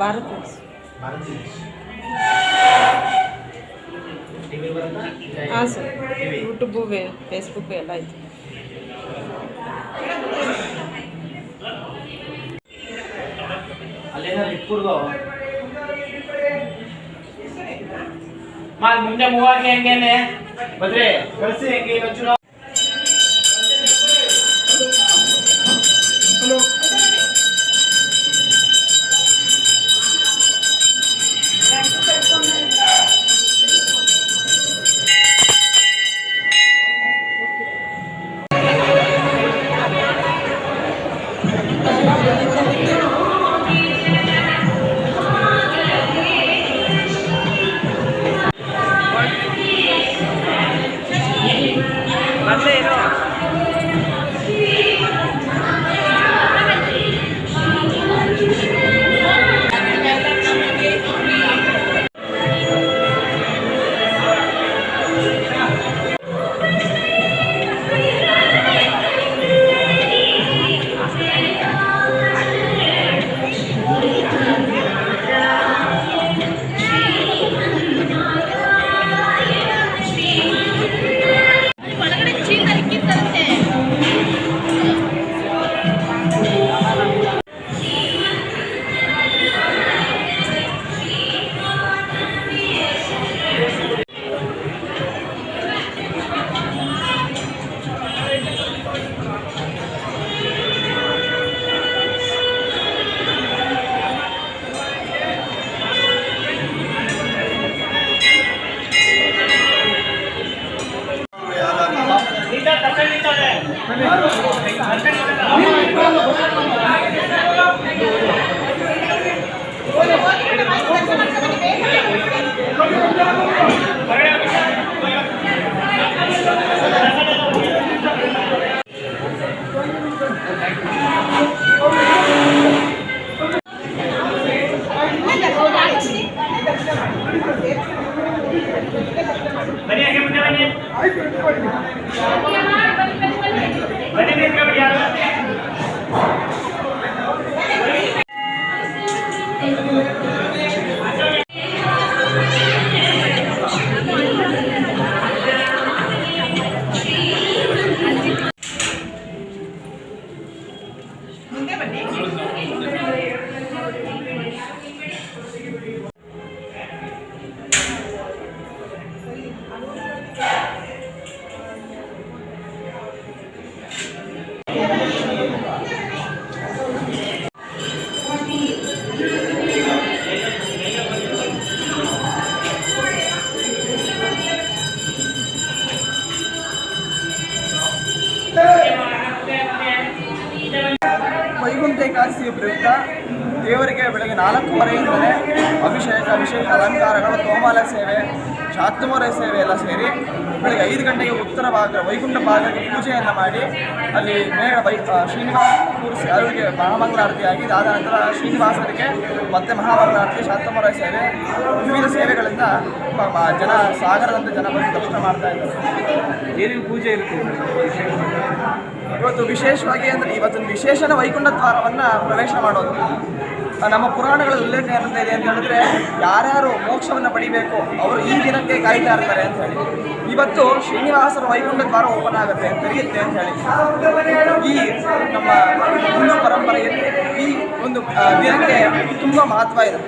ಭಾರತ್ ಹಾಂ sir YouTube Facebook ಎಲ್ಲ ಐತೆ. ಮುಂದೆ ಮೂವಾಗಿ ಹೆಂಗೇನೆ? ಬದ್ರೆ ಕಳ್ಸಿ ಹೆಂಗೆ வடிவேல் ಸೇವೆ ಶಾತ್ಮೂರ ಸೇವೆ ಎಲ್ಲ ಸೇರಿ ಬೆಳಗ್ಗೆ ಐದು ಗಂಟೆಗೆ ಉತ್ತರ ಭಾಗ ವೈಕುಂಠ ಭಾಗಕ್ಕೆ ಪೂಜೆಯನ್ನು ಮಾಡಿ ಅಲ್ಲಿ ಮೇಳ ವೈ ಶ್ರೀನಿವಾಸ ಕೂರಿಸಿ ಅವರಿಗೆ ಮಹಾಮಂಗಳಾರತಿಯಾಗಿ ಆದ ನಂತರ ಶ್ರೀನಿವಾಸರಿಗೆ ಮತ್ತೆ ಮಹಾಮಂಗಳಾರತಿ ಶಾತ್ಮೂರ ಸೇವೆ ವಿವಿಧ ಸೇವೆಗಳಿಂದ ಜನ ಸಾಗರದಂತೆ ಜನ ಬಂದು ದರ್ಶನ ಮಾಡ್ತಾ ಇದ್ದಾರೆ. ಏನೇನು ಪೂಜೆ ಇರುತ್ತೆ ಇವತ್ತು ವಿಶೇಷವಾಗಿ ಅಂದರೆ ಇವತ್ತಿನ ವಿಶೇಷನ ವೈಕುಂಠ ದ್ವಾರವನ್ನು ಪ್ರವೇಶ ಮಾಡೋದು. ನಮ್ಮ ಪುರಾಣಗಳ ಉಲ್ಲೇಖ ಏನಂತ ಇದೆ ಅಂತ ಹೇಳಿದ್ರೆ, ಯಾರ್ಯಾರು ಮೋಕ್ಷವನ್ನು ಪಡಿಬೇಕು, ಅವರು ಈ ದಿನಕ್ಕೆ ಕಾಯ್ತಾ ಇರ್ತಾರೆ ಅಂತ ಹೇಳಿ. ಇವತ್ತು ಶ್ರೀನಿವಾಸರ ವೈಕುಂಠ ದ್ವಾರ ಓಪನ್ ಆಗುತ್ತೆ, ತೆರೆಯುತ್ತೆ ಅಂತ ಹೇಳಿ. ಈ ನಮ್ಮ ಹಿಂದೂ ಪರಂಪರೆಯಲ್ಲಿ ಈ ಒಂದು ದಿನಕ್ಕೆ ತುಂಬ ಮಹತ್ವ ಇದೆ.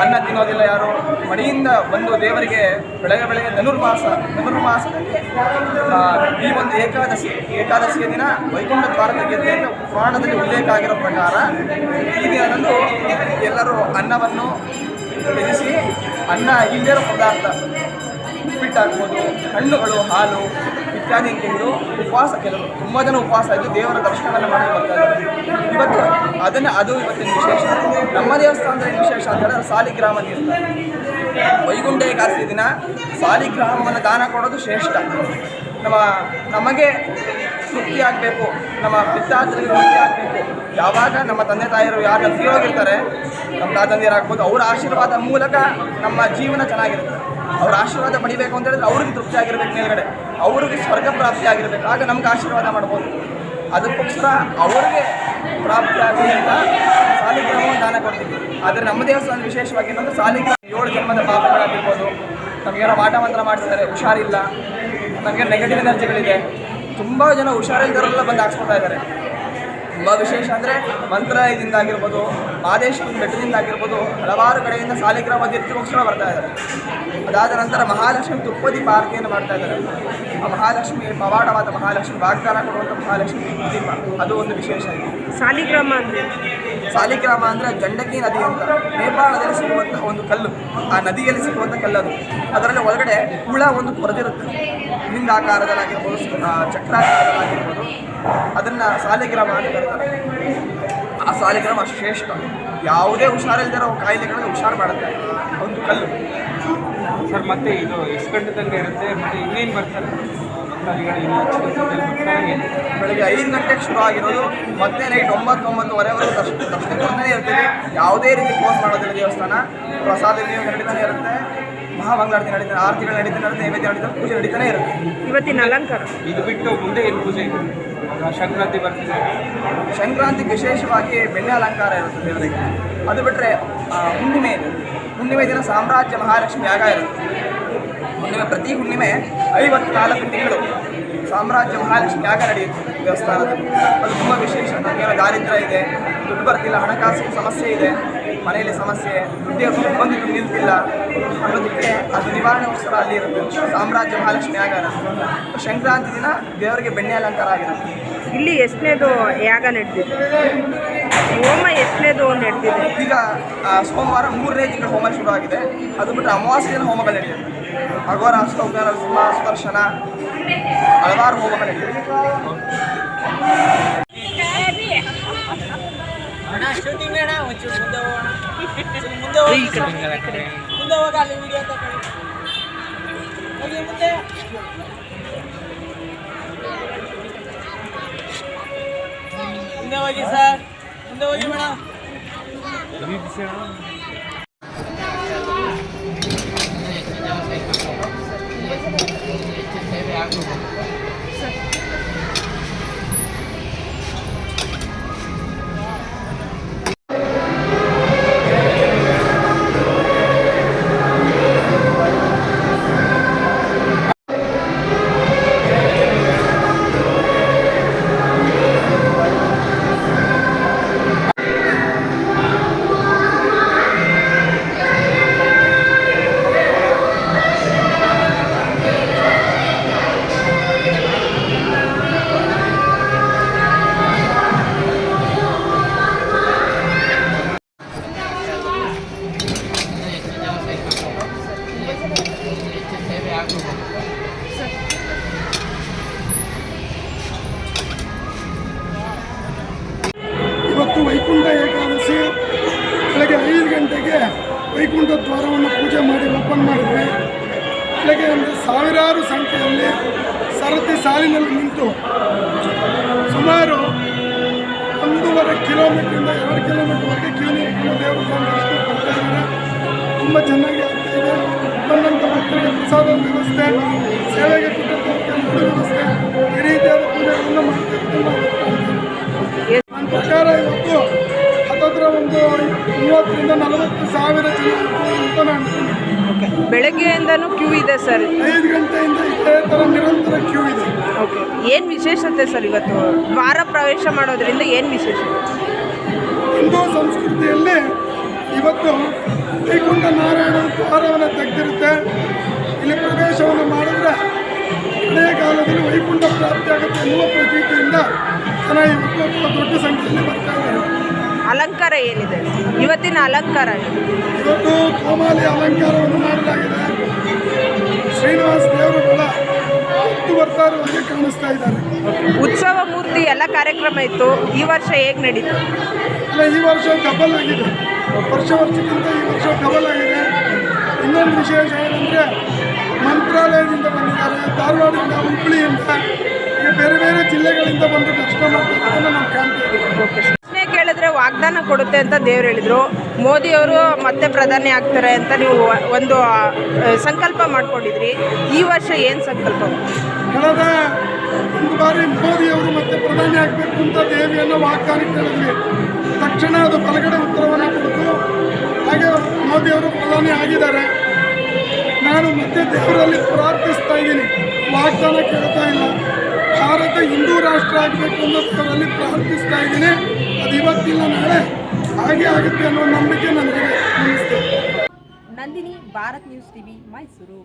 ಅನ್ನ ತಿನ್ನೋದಿಲ್ಲ ಯಾರು? ಮಡಿಯಿಂದ ಬಂದು ದೇವರಿಗೆ ಬೆಳಗ್ಗೆ ಬೆಳಗ್ಗೆ ಧನುರ್ಮಾಸ ಧನುರ್ಮಾಸದಲ್ಲಿ ಈ ಒಂದು ಏಕಾದಶಿ, ಏಕಾದಶಿಯ ದಿನ ವೈಕುಂಠ ದ್ವಾರದ ಗೆದ್ದೆ ಪುರಾಣದಲ್ಲಿ ಉಲ್ಲೇಖ ಆಗಿರೋ ಪ್ರಕಾರ ಈ ದಿನದಂದು ಎಲ್ಲರೂ ಅನ್ನವನ್ನು ತ್ಯಜಿಸಿ ಅನ್ನ ಇಲ್ಲದಿರೋ ಪದಾರ್ಥ ಉಪ್ಪಿಟ್ಟಾಗ್ಬೋದು, ಹಣ್ಣುಗಳು, ಹಾಲು ಇತ್ಯಾದಿ ತಿಂದು ಉಪವಾಸ ಕೆಲವರು ತುಂಬ ಜನ ಉಪವಾಸ ಇದ್ದು ದೇವರ ದರ್ಶನವನ್ನು ಮಾಡಿ ಬರ್ತಾ ಇದ್ದಾರೆ. ಇವತ್ತು ಅದನ್ನು, ಅದು ಇವತ್ತಿನ ವಿಶೇಷ. ನಮ್ಮ ದೇವಸ್ಥಾನದಲ್ಲಿ ವಿಶೇಷ ಅಂತಂದರೆ ಸಾಲಿಗ್ರಾಮ ದೇವಸ್ಥಾನ. ವೈಗುಂಡೆ ಏಕಾದಶಿ ದಿನ ಸಾಲಿಗ್ರಾಮವನ್ನು ದಾನ ಕೊಡೋದು ಶ್ರೇಷ್ಠ. ನಮ್ಮ, ನಮಗೆ ತೃಪ್ತಿ ಆಗಬೇಕು, ನಮ್ಮ ಪಿತ್ತಾತರಿಗೆ ತೃಪ್ತಿ ಆಗಬೇಕು. ಯಾವಾಗ ನಮ್ಮ ತಂದೆ ತಾಯಿಯರು ಯಾರು ತೀರೋಗಿರ್ತಾರೆ ನಮ್ಮ ತಾತಂದಿರಾಗ್ಬೋದು, ಅವರ ಆಶೀರ್ವಾದ ಮೂಲಕ ನಮ್ಮ ಜೀವನ ಚೆನ್ನಾಗಿರುತ್ತೆ. ಅವ್ರ ಆಶೀರ್ವಾದ ಪಡಿಬೇಕು ಅಂತ ಹೇಳಿದ್ರೆ ಅವ್ರಿಗೆ ತೃಪ್ತಿ ಆಗಿರ್ಬೇಕು ಮೇಲ್ಗಡೆ. ಅವ್ರಿಗೆ ಸ್ವರ್ಗ ಪ್ರಾಪ್ತಿ ಆಗಿರ್ಬೇಕು. ಆಗ ನಮ್ಗೆ ಆಶೀರ್ವಾದ ಮಾಡ್ಬೋದು. ಅದಕ್ಕೋಸ್ಕರ ಅವ್ರಿಗೆ ಪ್ರಾಪ್ತಿ ಆಗಲಿ ಅಂತ ಸಾಲಿಗ್ರಾಮವನ್ನು ದಾನ ಕೊಡ್ತೀವಿ. ಆದರೆ ನಮ್ಮ ದೇವಸ್ಥಾನ ವಿಶೇಷವಾಗಿ ಏನಂದ್ರೆ ಸಾಲಿಗ್ರಾಮ ಏಳು ಜನ್ಮದ ಪಾಪಗಳಾಗಿರ್ಬೋದು. ನಮಗೇನೋ ಮಾಟ ಮಂತ್ರ ಮಾಡಿಸ್ತಾರೆ ಹುಷಾರಿಲ್ಲ. ನಮಗೆ ನೆಗೆಟಿವ್ ಎನರ್ಜಿಗಳಿದೆ ತುಂಬ ಜನ ಹುಷಾರಿಲ್ಲದವರೆಲ್ಲ ಬಂದು ಹಾಕ್ಸ್ಕೊಳ್ತಾ ಇದ್ದಾರೆ. ತುಂಬ ವಿಶೇಷ ಅಂದರೆ ಮಂತ್ರಾಲಯದಿಂದ ಆಗಿರ್ಬೋದು ಮಾದೇಶ್ವರ ಬೆಟ್ಟದಿಂದ ಆಗಿರ್ಬೋದು ಹಲವಾರು ಕಡೆಯಿಂದ ಸಾಲಿಗ್ರಾಮ ತೀರ್ಥಗೋಸ್ಕರ ಬರ್ತಾ ಇದ್ದಾರೆ ಅದಾದ ನಂತರ ಮಹಾಲಕ್ಷ್ಮಿ ತುಪ್ಪದಿ ಪಾರ್ಟಿಯನ್ನು ಮಾಡ್ತಾ ಇದ್ದಾರೆ. ಆ ಮಹಾಲಕ್ಷ್ಮಿ ಪವಾಡವಾದ ಮಹಾಲಕ್ಷ್ಮಿ ವಾಗ್ದಾನ ಕೊಡುವಂಥ ಮಹಾಲಕ್ಷ್ಮಿ ದೀಪ. ಅದು ಒಂದು ವಿಶೇಷ. ಸಾಲಿಗ್ರಾಮ ಅಂದರೆ? ಸಾಲಿಗ್ರಾಮ ಅಂದರೆ ಗಂಡಕಿ ನದಿ ಅಂತ. ನೇಪಾಳದಲ್ಲಿ ಸಿಗುವಂತಹ ಒಂದು ಕಲ್ಲು. ಆ ನದಿಯಲ್ಲಿ ಸಿಗುವಂಥ ಕಲ್ಲದು. ಅದರಲ್ಲಿ ಒಳಗಡೆ ಹುಳ ಒಂದು ಕೊರೆದಿರುತ್ತೆ. ಲಿಂಗಾಕಾರದಲ್ಲಾಗಿರ್ಬೋದು ಚಕ್ರಾಕಾರದಲ್ಲಾಗಿರ್ಬೋದು. ಅದನ್ನು ಸಾಲಿಗ್ರಾಮ ಅಂತ ಕರೀತಾರೆ. ಆ ಸಾಲಿಗ್ರಾಮ ಶ್ರೇಷ್ಠ. ಯಾವುದೇ ಹುಷಾರಿಲ್ದಿರೋ ಕಾಯಿಲೆಗಳನ್ನು ಹುಷಾರು ಮಾಡುತ್ತೆ. ಒಂದು ಕಲ್ಲು. ಸರ್, ಮತ್ತೆ ಇದು ಎಷ್ಟು ಗಂಟೆ ತನಕ ಇರುತ್ತೆ? ಮತ್ತೆ ಇನ್ನೇನು ಬರ್ತಾರೆ? ಬೆಳಗ್ಗೆ ಐದು ಗಂಟೆಗೆ ಶುರು ಆಗಿರೋದು ಮತ್ತೆ ನೈಟ್ ಒಂಬತ್ತು ಒಂಬತ್ತುವರೆವರೆಗೂ ದರ್ಶನ ದರ್ಶನ ಕೊಡ್ತಾನೆ ಇರ್ತೀವಿ. ಯಾವುದೇ ರೀತಿ ಕ್ಲೋಸ್ ಮಾಡೋದಿಲ್ಲ ದೇವಸ್ಥಾನ. ಪ್ರಸಾದ ನೀವು ನಡೀತಾನೆ ಇರುತ್ತೆ. ಮಹಾಮಂಗಳಾರತಿ ನಡೀತಾನೆ ಆರತಿಗಳು ನಡೀತಾನೆ ಇರುತ್ತೆ ನೈವೇದ್ಯ ನಡೀತಾರೆ ಪೂಜೆ ನಡೀತಾನೆ ಇರುತ್ತೆ. ಇವತ್ತಿನ ಅಲಂಕಾರ? ಇದು ಬಿಟ್ಟು ಮುಂದೆ ಏನು ಪೂಜೆ ಇದೆ ಸಂಕ್ರಾಂತಿ ಬರ್ತದೆ. ಸಂಕ್ರಾಂತಿ ವಿಶೇಷವಾಗಿ ಬೆಣ್ಣೆ ಅಲಂಕಾರ ಇರುತ್ತೆ ದೇವರಿಗೆ. ಅದು ಬಿಟ್ಟರೆ ಹುಣ್ಣಿಮೆ. ಇದೆ ಹುಣ್ಣಿಮೆ ದಿನ ಸಾಮ್ರಾಜ್ಯ ಮಹಾಲಕ್ಷ್ಮಿ ಯಾಗ ಇರುತ್ತೆ. ಹುಣ್ಣಿಮೆ ಪ್ರತಿ ಹುಣ್ಣಿಮೆ ಐವತ್ತು ನಾಲ್ಕು ತಿಂಗಳು ಸಾಮ್ರಾಜ್ಯ ಮಹಾಲಕ್ಷ್ಮಿ ಯಾಗ ನಡೆಯುತ್ತೆ ದೇವಸ್ಥಾನದಲ್ಲಿ. ಅದು ತುಂಬ ವಿಶೇಷ. ನಮಗೆಲ್ಲ ದಾರಿದ್ರ್ಯ ಇದೆ ದುಡ್ಡು ಬರ್ತಿಲ್ಲ ಹಣಕಾಸಿನ ಸಮಸ್ಯೆ ಇದೆ ಮನೆಯಲ್ಲಿ ಸಮಸ್ಯೆ ಉದ್ಯೋಗ ಬಂದು ನಿಲ್ತಿಲ್ಲ. ಅನ್ನೋದಕ್ಕೆ ಅದು ನಿವಾರಣೆಗೋಸ್ಕರ ಅಲ್ಲಿ ಇರುತ್ತೆ. ಸಾಮ್ರಾಜ್ಯ ಮಹಾಲಕ್ಷ್ಮಿ ಯಾಗ ಸಂಕ್ರಾಂತಿ ದಿನ ದೇವರಿಗೆ ಬೆಣ್ಣೆ ಅಲಂಕಾರ ಆಗಿರುತ್ತೆ. ಇಲ್ಲಿ ಎಷ್ಟನೇದು ಯಾಗ ನಡೆದಿದೆ? ಹೋಮ ಎಷ್ಟನೇದು ನಡೆದಿದೆ ಈಗ ಸೋಮವಾರ ಮೂರನೇ ತಿಂಗಳ ಹೋಮ ಶುರು ಆಗಿದೆ ಅದು ಬಿಟ್ಟು ಅಮಾವಾಸ್ಯ ದಿನ ಹೋಮಗಳು ನಡೆಯುತ್ತೆ. ಅಘೋರ ಅಷ್ಟೋಗ್ಯಾನ ಸಿಂಹ ಸುದರ್ಶನ ಹಲವಾರು ಹೋಮಗಳು ಮುಂದೆ ಈ ಸರ್. ಈ ಕಡೆ ಇವತ್ತು ಬೆಳಗ್ಗೆ ಒಂದು ಸಾವಿರಾರು ಸಂಖ್ಯೆಯಲ್ಲಿ ಸರತಿ ಸಾಲಿನಲ್ಲಿ ನಿಂತು ಸುಮಾರು ಒಂದೂವರೆ ಕಿಲೋಮೀಟ್ರಿಂದ ಎರಡು ಕಿಲೋಮೀಟರ್ವರೆಗೆ ಕ್ಯೂ ನಿಂತು ದೇವಸ್ಥಾನ ದರ್ಶನ ಕೊಡ್ತಾ ಇದ್ದಾರೆ. ತುಂಬ ಚೆನ್ನಾಗಿ ಆಗ್ತಾ ಇದೆ. ಬಂದಂಥ ಭಕ್ತರಿಗೆ ಪ್ರಸಾದ ವ್ಯವಸ್ಥೆ, ಸೇವೆಗೆ ಕೊಟ್ಟಂಥ ವ್ಯವಸ್ಥೆ, ಈ ರೀತಿಯಾದ ಪೂಜೆಗಳನ್ನು ಮಾಡ್ತಿರ್ತಾರೆ ನನ್ನ ಪ್ರಕಾರ ಇವತ್ತು ಹತ್ತತ್ರ ಒಂದು ಮೂವತ್ತರಿಂದ ನಲವತ್ತು ಸಾವಿರ ಜನ ಅಂತ ನಾನು ಬೆಳಗ್ಗೆಯಿಂದನೂ ಕ್ಯೂ ಇದೆ ಸರ್? ಐದು ಗಂಟೆಯಿಂದ ಇದೇ ಥರ ನಿರಂತರ ಕ್ಯೂ ಇದೆ. ಓಕೆ. ಏನು ವಿಶೇಷತೆ ಸರ್ ಇವತ್ತು? ದ್ವಾರ ಪ್ರವೇಶ ಮಾಡೋದ್ರಿಂದ ಏನು ವಿಶೇಷತೆ? ಹಿಂದೂ ಸಂಸ್ಕೃತಿಯಲ್ಲಿ ಇವತ್ತು ವೈಕುಂಠ ನಾರಾಯಣ ದ್ವಾರವನ್ನು ತೆಗೆದಿರುತ್ತೆ. ಇಲ್ಲಿ ಪ್ರವೇಶವನ್ನು ಮಾಡಿದ್ರೆ ಹಳೆಯ ಕಾಲದಲ್ಲಿ ವೈಕುಂಠ ಪ್ರಾಪ್ತಿ ಆಗುತ್ತೆ ಎನ್ನುವ ಪ್ರತೀತಿಯಿಂದ ಜನ ಇವತ್ತು ದೊಡ್ಡ ಸಂಖ್ಯೆಯಲ್ಲಿ ಬರ್ತಾ ಇದ್ದಾರೆ. ಅಲಂಕಾರ ಏನಿದೆ? ಇವತ್ತಿನ ಅಲಂಕಾರ ಇವತ್ತು ಕೋಮಾಲಿ ಅಲಂಕಾರವನ್ನು ಮಾಡಲಾಗಿದೆ. ಶ್ರೀನಿವಾಸ ದೇವರುಗಳ ಹತ್ತು ಬರ್ತಾ ಇರುವಾಗೆ ಕಾಣಿಸ್ತಾ ಇದ್ದಾರೆ. ಉತ್ಸವ ಮೂರ್ತಿ ಎಲ್ಲ ಕಾರ್ಯಕ್ರಮ ಇತ್ತು. ಈ ವರ್ಷ ಹೇಗೆ ನಡೀತು? ಅಲ್ಲ ಈ ವರ್ಷ ಡಬಲ್ ಆಗಿದೆ. ವರ್ಷ ವರ್ಷಕ್ಕಿಂತ ಈ ವರ್ಷ ಡಬಲ್ ಆಗಿದೆ. ಇನ್ನೊಂದು ವಿಶೇಷ ಏನಂದರೆ ಮಂತ್ರಾಲಯದಿಂದ ಬಂದಿದ್ದಾರೆ ಧಾರವಾಡದಿಂದ ಹುಬ್ಬಳ್ಳಿಯಿಂದ ಬೇರೆ ಬೇರೆ ಜಿಲ್ಲೆಗಳಿಂದ ಬಂದು ದರ್ಶನ ಮಾಡ್ತಾರೆ ನಾವು ಕಾಣ್ತಾ ಕೊಡುತ್ತೆ ಅಂತ ದೇವ್ರು ಹೇಳಿದರು. ಮೋದಿಯವರು ಮತ್ತೆ ಪ್ರಧಾನಿ ಆಗ್ತಾರೆ ಅಂತ ನೀವು ಒಂದು ಸಂಕಲ್ಪ ಮಾಡ್ಕೊಂಡಿದ್ರಿ. ಈ ವರ್ಷ ಏನು ಸಂಕಲ್ಪ? ಒಂದು ಬಾರಿ ಮೋದಿಯವರು ಮತ್ತೆ ಪ್ರಧಾನಿ ಆಗಬೇಕು ಅಂತ ದೇವಿಯನ್ನು ವಾಗ್ದಾನ ಕೇಳಿದ್ವಿ ತಕ್ಷಣ ಅದು ಬಲಗಡೆ ಉತ್ತರವನ್ನು ಕೊಡ್ತು. ಹಾಗೆ ಮೋದಿಯವರು ಪ್ರಧಾನಿ ಆಗಿದ್ದಾರೆ. ನಾನು ಮತ್ತೆ ದೇವರಲ್ಲಿ ಪ್ರಾರ್ಥಿಸ್ತಾ ಇದ್ದೀನಿ. ವಾಗ್ದಾನ ಕೇಳ್ತಾ ಇಲ್ಲ. ಭಾರತ ಹಿಂದೂ ರಾಷ್ಟ್ರ ಆಗಬೇಕು ಅನ್ನೋದರಲ್ಲಿ ಪ್ರಾರ್ಥಿಸ್ತಾ ಇದ್ದೀನಿ. ಅದು ಇವತ್ತಿಲ್ಲ ನಾಳೆ. ಹಾಗೆ ಆಗುತ್ತೆ ಅನ್ನೋ ನಂಬಿಕೆ ನನಗಿದೆ. Nandini, Bharat news TV, Mysuru.